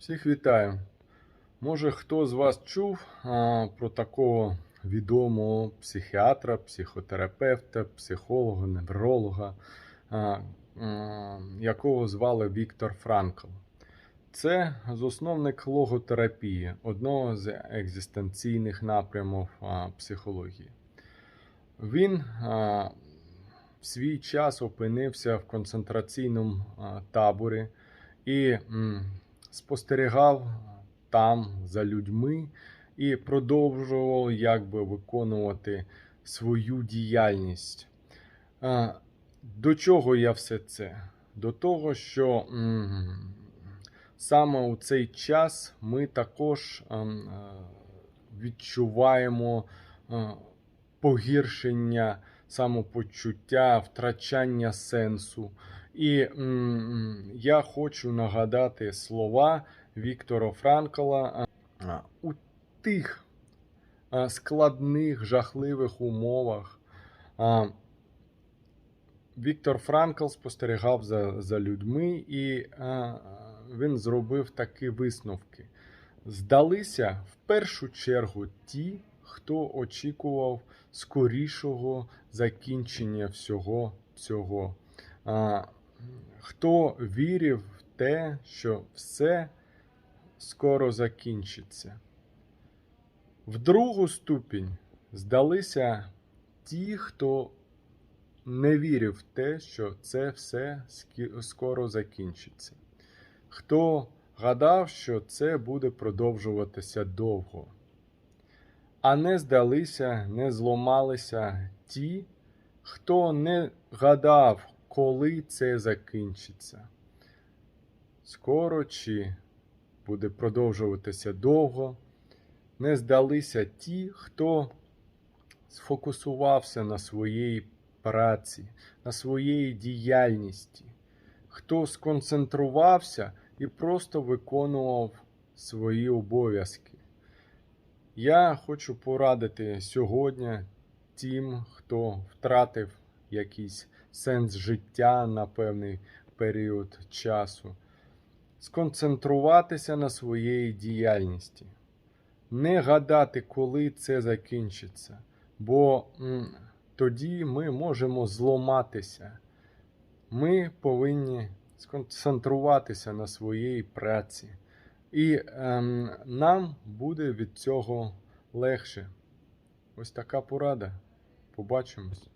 Всіх вітаю. Може, хто з вас чув а, про такого відомого психіатра, психотерапевта, психолога, невролога, а, а, якого звали Віктор Франкл. Це засновник логотерапії, одного з екзистенційних напрямів а, психології. Він а, в свій час опинився в концентраційному а, таборі і м, спостерігав там за людьми і продовжував якби виконувати свою діяльність. До чого я все це? До того, що саме у цей час ми також відчуваємо погіршення самопочуття, втрачання сенсу. І м, я хочу нагадати слова Віктора Франкла у тих складних, жахливих умовах. Віктор Франкл спостерігав за, за людьми, і а, він зробив такі висновки. Здалися в першу чергу ті, хто очікував скорішого закінчення всього цього. А, хто вірив в те, що все скоро закінчиться. В другу ступінь здалися ті, хто не вірив в те, що це все скоро закінчиться. Хто гадав, що це буде продовжуватися довго. А не здалися, не зламалися ті, хто не гадав, коли це закінчиться. Скоро чи буде продовжуватися довго. Не здалися ті, хто сфокусувався на своїй праці, на своїй діяльності, хто сконцентрувався і просто виконував свої обов'язки. Я хочу порадити сьогодні тим, хто втратив якийсь сенс життя на певний період часу, сконцентруватися на своїй діяльності, не гадати, коли це закінчиться, бо тоді ми можемо зламатися. Ми повинні сконцентруватися на своїй праці, і ем, нам буде від цього легше. Ось така порада. Побачимось.